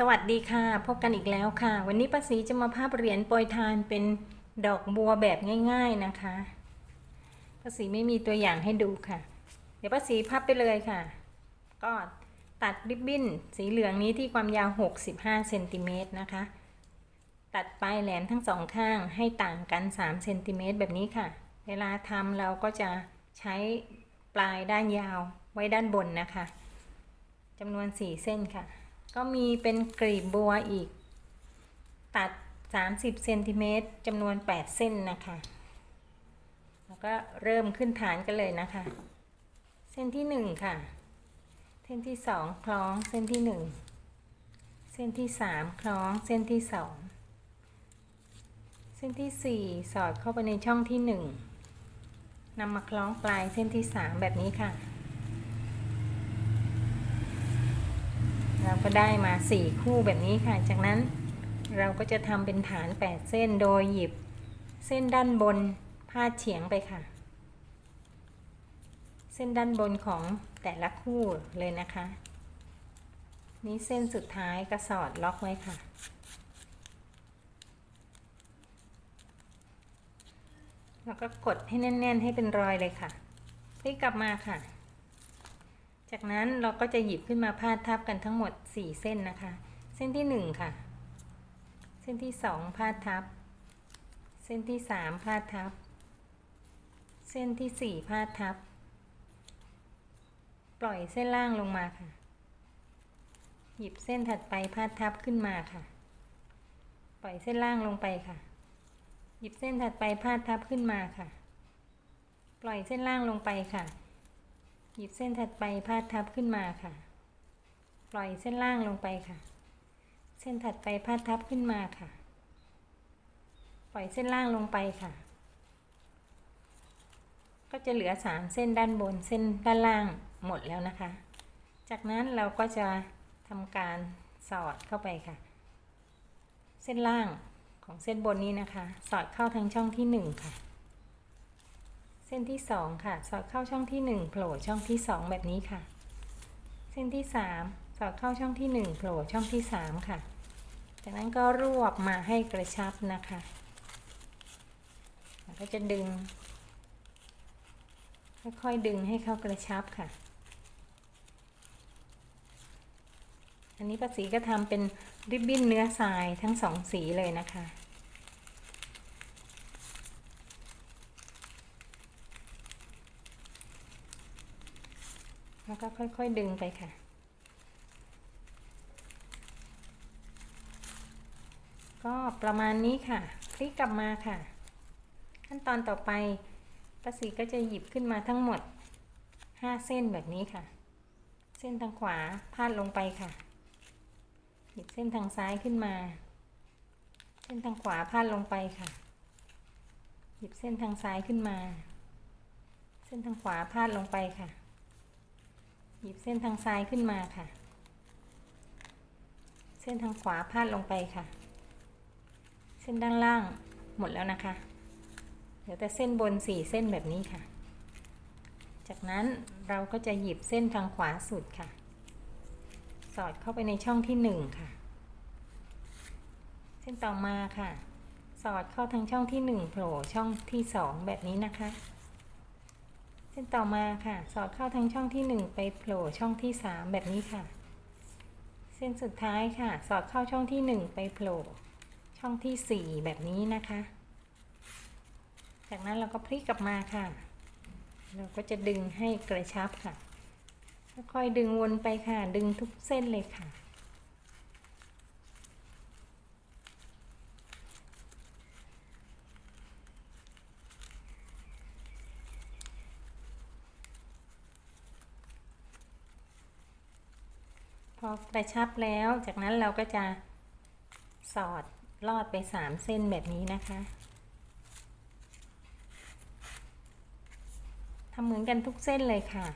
สวัสดีค่ะ พบกันอีกแล้วค่ะ วันนี้ป้าศรีจะมาภาพเหรียญโปรยทานเป็นดอกบัวแบบง่าย ๆนะคะป้าศรีไม่มีตัวอย่างให้ดูค่ะ เดี๋ยวป้าศรีพับไปเลยค่ะ ก็ตัดริบบิ้นสีเหลืองนี้ที่ความยาว 65เซนติเมตรนะคะ ตัดปลายแหลมทั้งสองข้างให้ต่างกัน3เซนติเมตรแบบนี้ค่ะ เวลาทำเราก็จะใช้ปลายด้านยาวไว้ด้านบนนะคะจำนวน 4 เส้นค่ะ ก็มีเป็นกลีบบัวอีก ตัด 30เซนติเมตรจำนวน 8 เส้นนะคะ แล้วก็เริ่มขึ้นฐานกันเลยนะคะ เส้นที่ 1 ค่ะ เส้นที่ 2 คล้องเส้นที่ 1 เส้นที่ 3 คล้องเส้นที่ 2 เส้นที่ 4 สอดเข้าไปในช่องที่ 1นำมาคล้องปลายเส้นที่ 3 แบบนี้ค่ะ เราก็ได้มา 4 คู่แบบนี้ค่ะ จากนั้นเราก็จะทำเป็นฐาน 8 เส้นโดยหยิบเส้นด้านบนพาดเฉียงไปค่ะ เส้นด้านบนของแต่ละคู่เลยนะคะ นี้เส้นสุดท้ายก็สอดล็อกไว้ค่ะ แล้วก็กดให้แน่น ๆ ให้เป็นรอยเลยค่ะพลิกกลับมาค่ะ จากนั้นเราก็จะหยิบขึ้นมาพาดทับกันทั้งหมด 4 เส้นนะคะ เส้นที่ 1 ค่ะ เส้นที่ 2 พาดทับ เส้นที่ 3 พาดทับ เส้นที่ 4 พาดทับ ปล่อยเส้นล่างลงมาค่ะ หยิบเส้นถัดไปพาดทับขึ้นมาค่ะ ปล่อยเส้นล่างลงไปค่ะ หยิบเส้นถัดไปพาดทับขึ้นมาค่ะ ปล่อยเส้นล่างลงไปค่ะ หยิบเส้นถัดไปพาดทับขึ้นมาค่ะ ปล่อยเส้นล่างลงไปค่ะ เส้นถัดไปพาดทับขึ้นมาค่ะ ปล่อยเส้นล่างลงไปค่ะ ก็จะเหลือสามเส้นด้านบนเส้นด้านล่างหมดแล้วนะคะ จากนั้นเราก็จะทำการสอดเข้าไปค่ะ เส้นล่างของเส้นบนนี้นะคะ สอดเข้าทางช่องที่หนึ่งค่ะ เส้นที่สองค่ะ สอดเข้าช่องที่หนึ่งโผล่ช่องที่สองแบบนี้ค่ะ เส้นที่สามสอดเข้าช่องที่หนึ่งโผล่ช่องที่สามค่ะ จากนั้นก็รวบมาให้กระชับนะคะแล้วก็จะดึง ค่อยๆดึงให้เข้ากระชับค่ะ อันนี้ป้าสีก็ทำเป็นริบบิ้นเนื้อทรายทั้งสองสีเลยนะคะ แล้วก็ค่อยๆดึงไปค่ะ ก็ประมาณนี้ค่ะ คลิกกลับมาค่ะ ขั้นตอนต่อไปป้าสีก็จะหยิบขึ้นมาทั้งหมด 5 เส้นแบบนี้ค่ะ เส้นทางขวาพาดลงไปค่ะ หยิบเส้นทางซ้ายขึ้นมา เส้นทางขวาพาดลงไปค่ะ หยิบเส้นทางซ้ายขึ้นมา เส้นทางขวาพาดลงไปค่ะ หยิบเส้นทางซ้ายขึ้นมาค่ะ เส้นทางขวาพาดลงไปค่ะ เส้นด้านล่างหมดแล้วนะคะเหลือแต่เส้นบนสี่เส้นแบบนี้ค่ะ จากนั้นเราก็จะหยิบเส้นทางขวาสุดค่ะ สอดเข้าไปในช่องที่หนึ่งค่ะ เส้นต่อมาค่ะ สอดเข้าทางช่องที่หนึ่งโผล่ช่องที่สองแบบนี้นะคะ เส้นต่อมาค่ะ สอดเข้าทางช่องที่หนึ่งไปโผล่ช่องที่สามแบบนี้ค่ะ เส้นสุดท้ายค่ะ สอดเข้าช่องที่หนึ่งไปโผล่ช่องที่สี่แบบนี้นะคะ จากนั้นเราก็พลิกกลับมาค่ะ เราก็จะดึงให้กระชับค่ะค่อยๆดึงวนไปค่ะ ดึงทุกเส้นเลยค่ะ พอกระชับแล้ว จากนั้นเราก็จะสอดลอดไปสามเส้นแบบนี้นะคะทำเหมือนกันทุกเส้นเลยค่ะ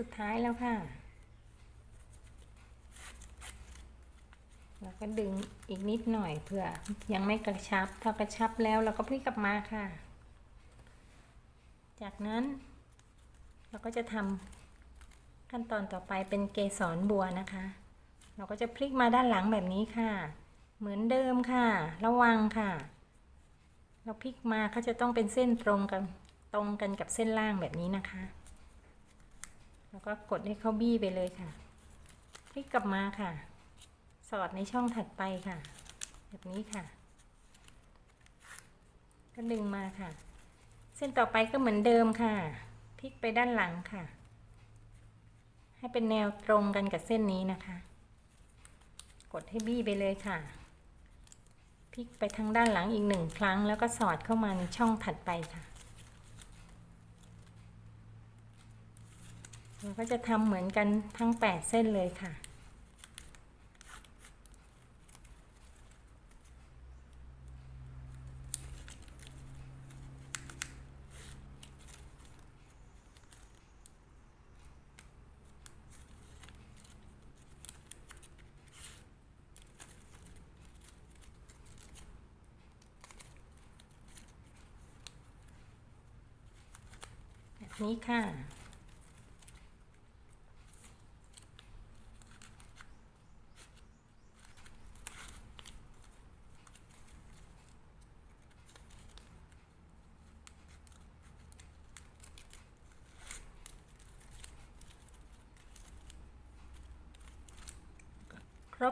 สุดท้ายแล้วค่ะแล้วก็ดึงอีกนิดหน่อยเผื่อ ยังไม่กระชับ พอกระชับแล้วเราก็พลิกกลับมาค่ะ จากนั้น เราก็จะทำขั้นตอนต่อไปเป็นเกสรบัวนะคะ เราก็จะพลิกมาด้านหลังแบบนี้ค่ะ เหมือนเดิมค่ะ ระวังค่ะ เราพลิกมาเขาจะต้องเป็นเส้นตรงกันตรงกันกับเส้นล่างแบบนี้นะคะ แล้วก็กดให้เขาบี้ไปเลยค่ะพลิกกลับมาค่ะ สอดในช่องถัดไปค่ะ แบบนี้ค่ะ ก็ดึงมาค่ะ เส้นต่อไปก็เหมือนเดิมค่ะพลิกไปด้านหลังค่ะ ให้เป็นแนวตรงกันกับเส้นนี้นะคะ กดให้บี้ไปเลยค่ะพลิกไปทางด้านหลังอีกหนึ่งครั้ง แล้วก็สอดเข้ามาในช่องถัดไปค่ะ เราก็จะทำเหมือนกันทั้ง 8 เส้นเลยค่ะ แบบนี้ค่ะ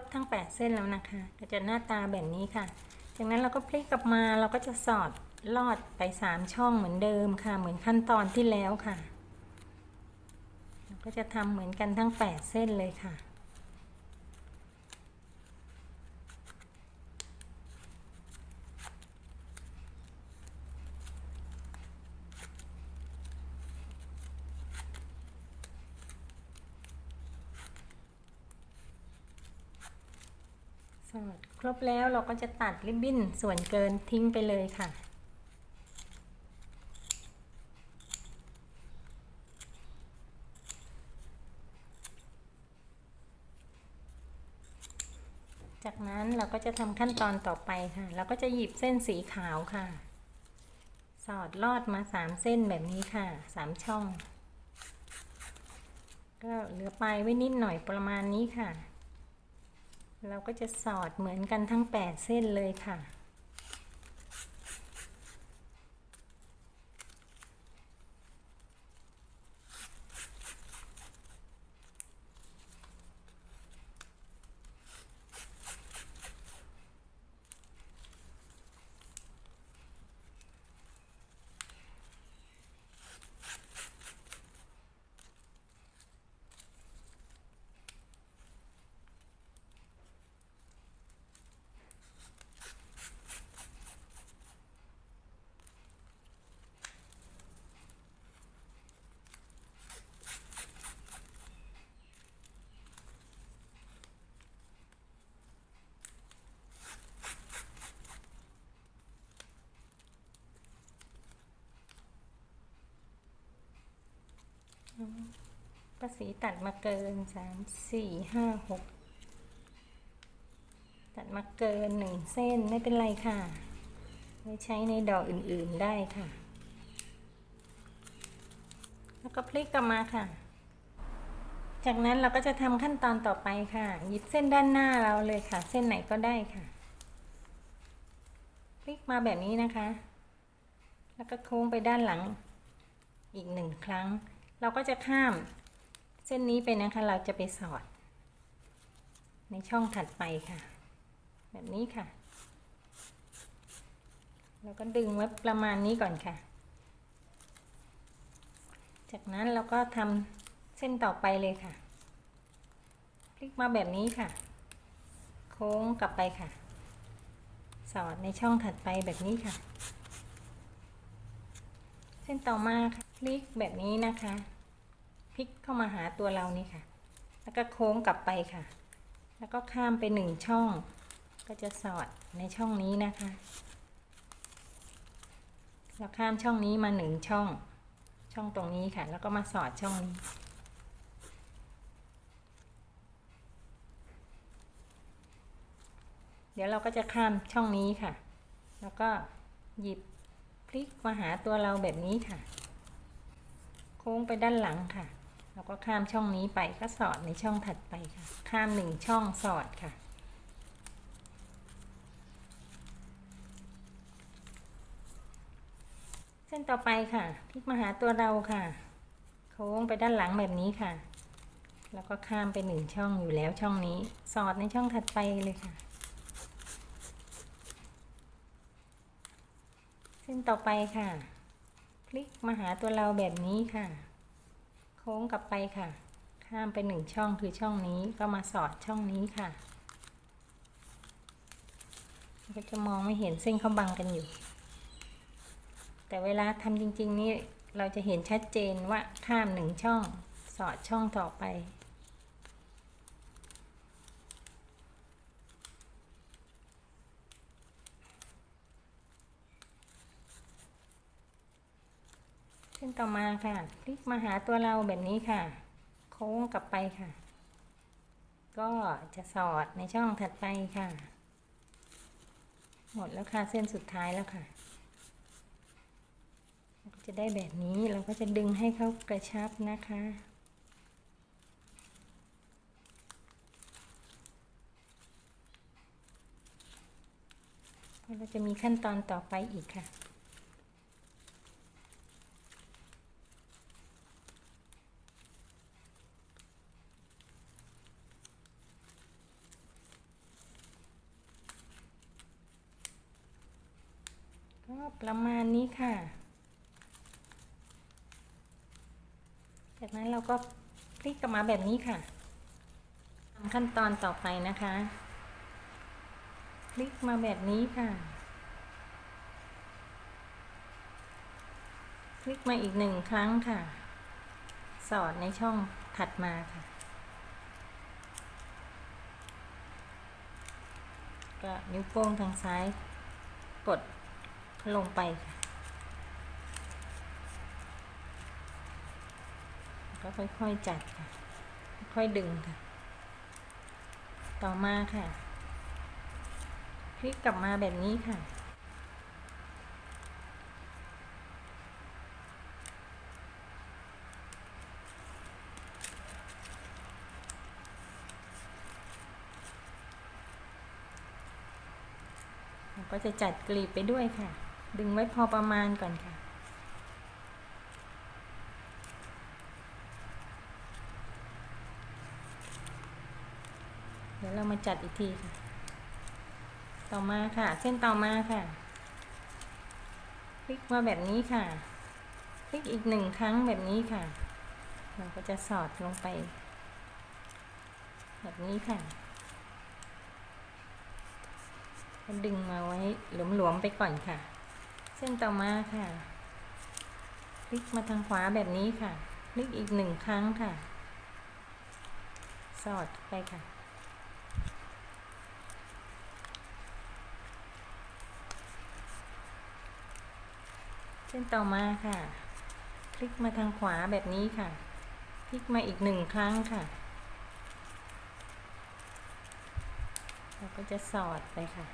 บทั้ง 8 เส้นแล้วนะคะ ก็จะหน้าตาแบบนี้ค่ะ จากนั้นเราก็พลิกกลับมาเราก็จะสอดลอดไป 3 ช่องเหมือนเดิมค่ะ เหมือนขั้นตอนที่แล้วค่ะ เราก็จะทำเหมือนกันทั้ง 8 เส้นเลยค่ะ บแล้วเราก็จะตัดริบบิ้นส่วนเกินทิ้งไปเลยค่ะ จากนั้นเราก็จะทำขั้นตอนต่อไปค่ะ เราก็จะหยิบเส้นสีขาวค่ะ สอดลอดมาสามเส้นแบบนี้ค่ะสามช่อง ก็เหลือปลายไว้นิดหน่อยประมาณนี้ค่ะ เราก็จะสอดเหมือนกันทั้ง 8 เส้นเลยค่ะ ป้าสีตัดมาเกินสามสี่ห้าหกตัดมาเกินหนึ่งเส้นไม่เป็นไรค่ะไว้ใช้ในดอกอื่นๆได้ค่ะ แล้วก็พลิกกลับมาค่ะ จากนั้นเราก็จะทำขั้นตอนต่อไปค่ะ หยิบเส้นด้านหน้าเราเลยค่ะ เส้นไหนก็ได้ค่ะ พลิกมาแบบนี้นะคะ แล้วก็โค้งไปด้านหลังอีกหนึ่งครั้ง เราก็จะข้ามเส้นนี้ไปนะคะ เราจะไปสอด ในช่องถัดไปค่ะ แบบนี้ค่ะ เราก็ดึงไว้ประมาณนี้ก่อนค่ะ จากนั้นเราก็ทำเส้นต่อไปเลยค่ะ พลิกมาแบบนี้ค่ะ โค้งกลับไปค่ะ สอดในช่องถัดไปแบบนี้ค่ะ เส้นต่อมาคลิกแบบนี้นะคะพลิกเข้ามาหาตัวเรานี่ค่ะ แล้วก็โค้งกลับไปค่ะ แล้วก็ข้ามไปหนึ่งช่อง ก็จะสอดในช่องนี้นะคะแล้วข้ามช่องนี้มาหนึ่งช่อง ช่องตรงนี้ค่ะ แล้วก็มาสอดช่องนี้เดี๋ยวเราก็จะข้ามช่องนี้ค่ะ แล้วก็หยิบ พลิกมาหาตัวเราแบบนี้ค่ะ โค้งไปด้านหลังค่ะ แล้วก็ข้ามช่องนี้ไปก็สอดในช่องถัดไปค่ะ ข้ามหนึ่งช่องสอดค่ะ เส้นต่อไปค่ะ พลิกมาหาตัวเราค่ะ โค้งไปด้านหลังแบบนี้ค่ะ แล้วก็ข้ามไปหนึ่งช่องอยู่แล้วช่องนี้ สอดในช่องถัดไปเลยค่ะ เส้น ต่อไปค่ะ พลิกมาหาตัวเราแบบนี้ค่ะ โค้งกลับไปค่ะ ข้ามไปหนึ่งช่องคือช่องนี้ก็มาสอดช่องนี้ค่ะ ก็จะมองไม่เห็นเส้นเขาบังกันอยู่ แต่เวลาทำจริง ๆ นี่เราจะเห็นชัดเจนว่าข้ามหนึ่งช่อง สอดช่องต่อไป นต่อมาค่ะพลิกมาหาตัวเราแบบนี้ค่ะ โค้งกลับไปค่ะ ก็จะสอดในช่องถัดไปค่ะ หมดแล้วค่ะเส้นสุดท้ายแล้วค่ะก็จะได้แบบนี้เราก็จะดึงให้เขากระชับนะคะเราจะมีขั้นตอนต่อไปอีกค่ะ ประมาณนี้ค่ะ จากนั้นเราก็พลิกกลับมาแบบนี้ค่ะทำขั้นตอนต่อไปนะคะพลิกมาแบบนี้ค่ะพลิกมาอีกหนึ่งครั้งค่ะ สอดในช่องถัดมาค่ะ ก็นิ้วโป้งทางซ้ายกด ลงไปค่ะก็ค่อยๆจัดค่ะ ค่อยดึงค่ะ ต่อมาค่ะพลิกกลับมาแบบนี้ค่ะเราก็จะจัดกลีบไปด้วยค่ะ ดึงไว้พอประมาณก่อนค่ะ เดี๋ยวเรามาจัดอีกทีค่ะ ต่อมาค่ะ เส้นต่อมาค่ะ พลิกมาแบบนี้ค่ะ พลิกอีกหนึ่งครั้งแบบนี้ค่ะ เราก็จะสอดลงไป แบบนี้ค่ะดึงมาไว้หลวมๆไปก่อนค่ะ เส้นต่อมาค่ะ พลิกมาทางขวาแบบนี้ค่ะ พลิกอีกหนึ่งครั้งค่ะ สอดไปค่ะ เส้นต่อมาค่ะ พลิกมาทางขวาแบบนี้ค่ะ พลิกมาอีกหนึ่งครั้งค่ะ เราก็จะสอดไปค่ะ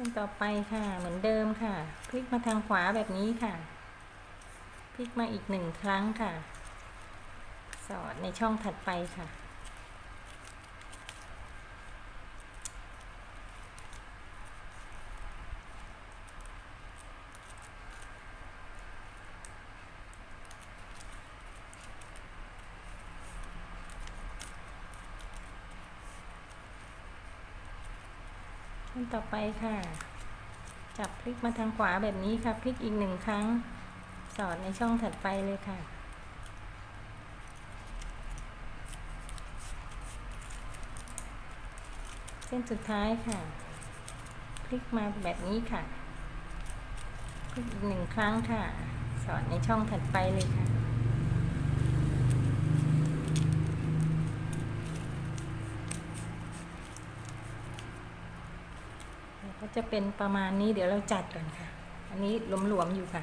ขั้นต่อไปค่ะ เหมือนเดิมค่ะ พลิกมาทางขวาแบบนี้ค่ะ พลิกมาอีกหนึ่งครั้งค่ะ สอดในช่องถัดไปค่ะ ต่อไปค่ะ จับพลิกมาทางขวาแบบนี้ค่ะ พลิกอีกหนึ่งครั้ง สอดในช่องถัดไปเลยค่ะ เส้นสุดท้ายค่ะ พลิกมาแบบนี้ค่ะ พลิกอีกหนึ่งครั้งค่ะ สอดในช่องถัดไปเลยค่ะ ก็ จะเป็นประมาณนี้เดี๋ยวเราจัดก่อนค่ะ อันนี้หลวมๆอยู่ค่ะ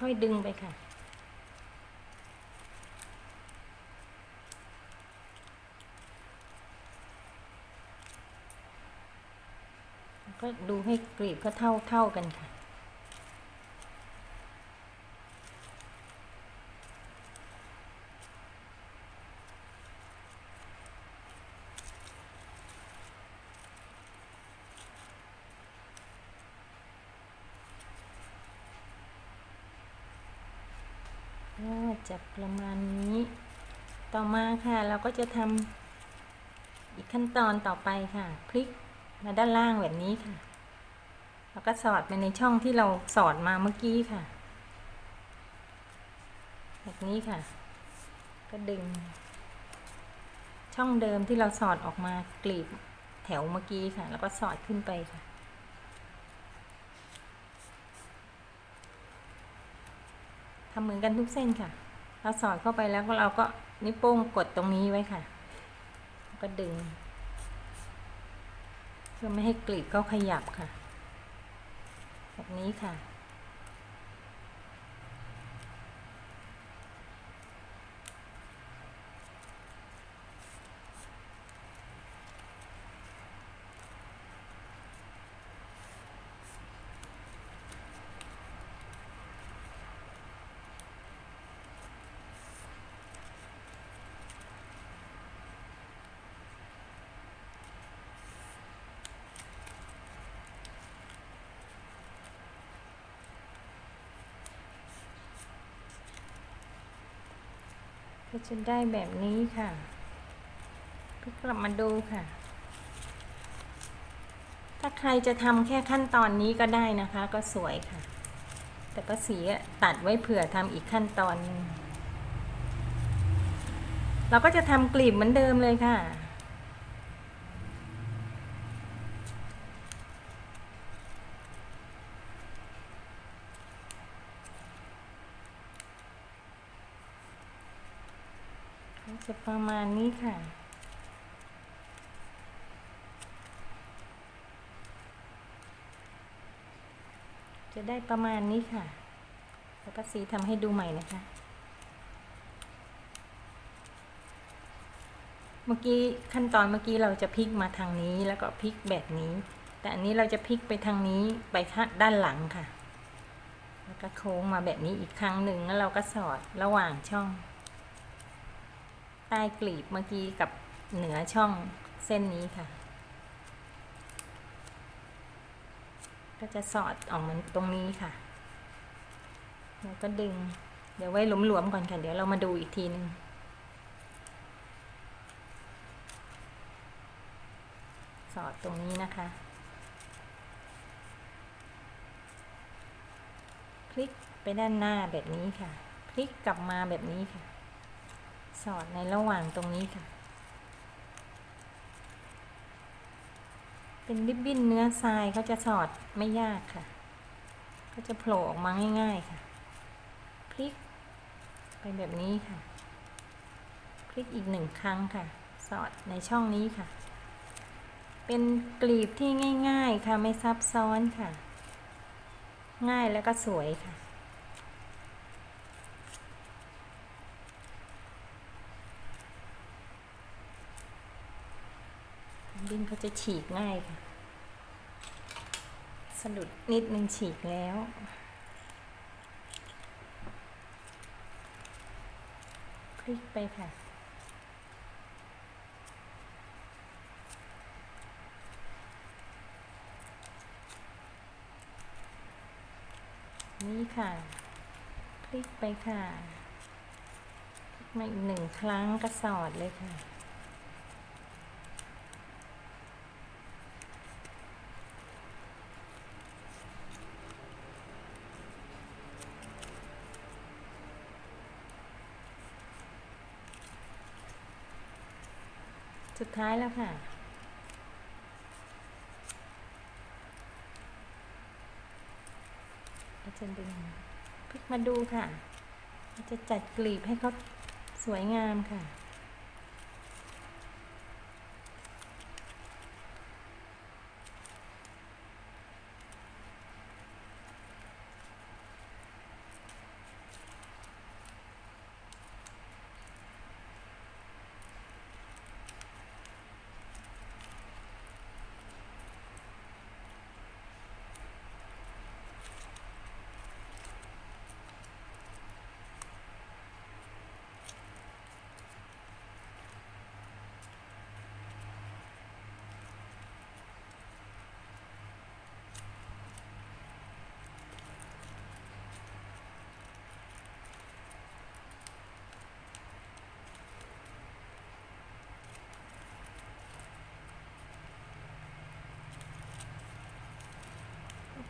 ค่อยๆดึงไปค่ะ ก็ดูให้กรีบก็เท่าเท่ากันค่ะ ก็จะ ประมาณนี้ ต่อมาค่ะเราก็จะทำอีกขั้นตอนต่อไปค่ะ พลิกมาด้านล่างแบบนี้ค่ะ แล้วก็สอดไปในช่องที่เราสอดมาเมื่อกี้ค่ะ แบบนี้ค่ะ ก็ดึง ช่องเดิมที่เราสอดออกมากลีบแถวเมื่อกี้ค่ะ แล้วก็สอดขึ้นไปค่ะทำเหมือนกันทุกเส้นค่ะ เราสอดเข้าไปแล้วก็เราก็นิ้วโป้งกดตรงนี้ไว้ค่ะ ก็ดึงเพื่อไม่ให้กลีบเขาขยับค่ะ แบบนี้ค่ะ ก็จะได้แบบนี้ค่ะกลับมาดูค่ะ ถ้าใครจะทำแค่ขั้นตอนนี้ก็ได้นะคะ ก็สวยค่ะ แต่ป้าสีตัดไว้เผื่อทำอีกขั้นตอนหนึงเราก็จะทำกลีบเหมือนเดิมเลยค่ะ ก็ จะประมาณนี้ค่ะ จะได้ประมาณนี้ค่ะแล้วป้าสีทำให้ดูใหม่นะคะ เมื่อกี้ขั้นตอนเมื่อกี้เราจะพลิกมาทางนี้แล้วก็พลิกแบบนี้ แต่อันนี้เราจะพลิกไปทางนี้ไปข้างด้านหลังค่ะ แล้วก็โค้งมาแบบนี้อีกครั้งหนึ่งแล้วเราก็สอดระหว่างช่อง ต้กลีบเมื่อกี้กับเหนือช่องเส้นนี้ค่ะ ก็จะสอดออกมือนตรงนี้ค่ะ แล้วก็ดึง เดี๋ยวไว้หลวมๆก่อนค่ะ เดี๋ยวเรามาดูอีกทีนึงสอดตรงนี้นะคะพลิกไปด้านหน้าแบบนี้ค่ะพลิกกลับมาแบบนี้ค่ะ สอดในระหว่างตรงนี้ค่ะ เป็นริบบิ้นเนื้อทรายเขาจะสอดไม่ยากค่ะ ก็จะโผล่ออกมาง่ายๆค่ะ พลิกไปแบบนี้ค่ะ พลิกอีกหนึ่งครั้งค่ะ สอดในช่องนี้ค่ะ เป็นกลีบที่ง่าย ๆค่ะไม่ซับซ้อนค่ะ ง่ายแล้วก็สวยค่ะ ดิ้นเขา จะฉีกง่ายค่ะ สะดุดนิดนึงฉีกแล้ว คลิกไปค่ะนี่ค่ะ คลิกไปค่ะ คลิกมาอีกหนึ่งครั้งก็สอดเลยค่ะ สุดท้ายแล้วค่ะเราจะดึงพลิกมาดูค่ะ จะจัดกลีบให้เขาสวยงามค่ะ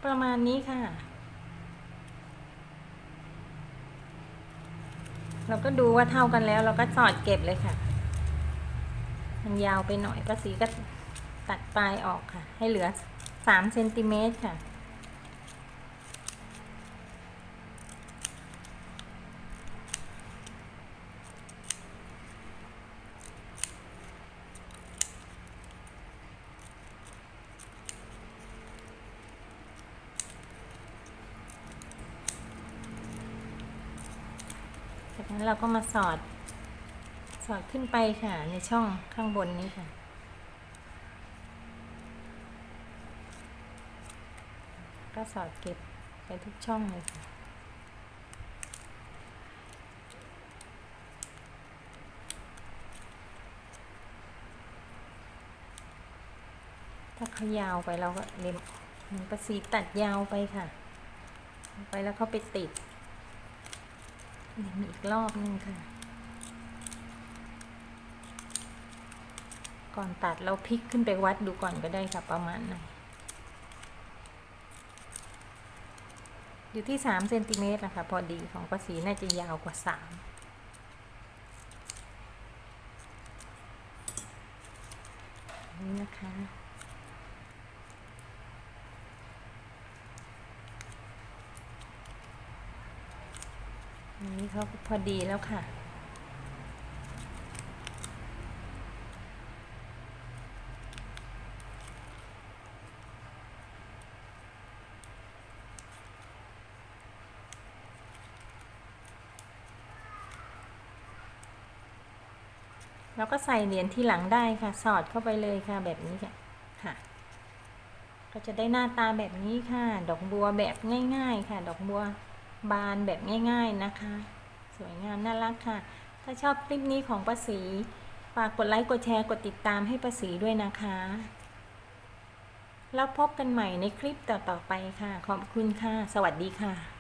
ประมาณนี้ค่ะ เราก็ดูว่าเท่ากันแล้ว เราก็สอดเก็บเลยค่ะ มันยาวไปหน่อยป้าสีก็ตัดปลายออกค่ะ ให้เหลือสามเซนติเมตรค่ะ จากนั้นเราก็มาสอด สอดขึ้นไปค่ะ ในช่องข้างบนนี้ค่ะ ก็สอดเก็บไปทุกช่องเลยค่ะถ้าเขายาวไปเราก็เล็มประสีตัดยาวไปค่ะ ไปแล้วเขาไปติด มีอีกรอบนึงค่ะ ก่อนตัดเราพลิกขึ้นไปวัดดูก่อนก็ได้ค่ะประมาณไหนอยู่ที่สามเซนติเมตรนะคะพอดีของป้าสีน่าจะยาวกว่าสามนี่นะคะ นนี้เขาพอดีแล้วค่ะ แล้วก็ใส่เหรียญที่หลังได้ค่ะ สอดเข้าไปเลยค่ะแบบนี้ค่ะค่ะก็จะได้หน้าตาแบบนี้ค่ะ ดอกบัวแบบง่าย ๆ ค่ะ ดอกบัว บานแบบง่ายๆนะคะ สวยงามน่ารักค่ะ ถ้าชอบคลิปนี้ของประสีฝากกดไลค์กดแชร์กดติดตามให้ประสีด้วยนะคะ แล้วพบกันใหม่ในคลิปต่อๆไปค่ะ ขอบคุณค่ะ สวัสดีค่ะ